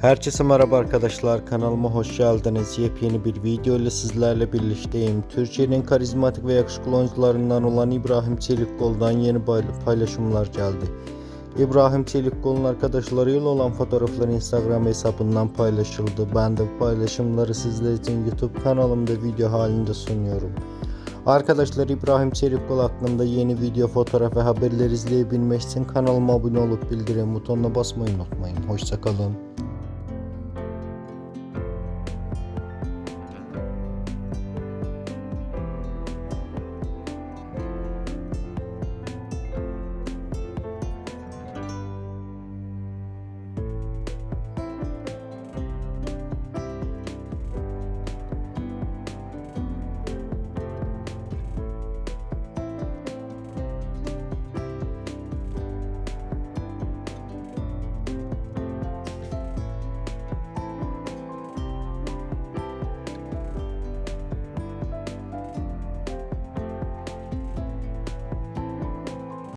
Herkese merhaba arkadaşlar kanalıma hoş geldiniz. Yepyeni bir video ile sizlerle birlikteyim. Türkiye'nin karizmatik ve yakışıklı oyuncularından olan İbrahim Çelikkol'dan yeni paylaşımlar geldi. İbrahim Çelikkol'un arkadaşlarıyla olan fotoğrafları Instagram hesabından paylaşıldı. Ben de bu paylaşımları sizler için YouTube kanalımda video halinde sunuyorum. Arkadaşlar İbrahim Çelikkol hakkında yeni video, fotoğraf ve haberler izleyebilmek için kanalıma abone olup bildirim butonuna basmayı unutmayın. Hoşçakalın.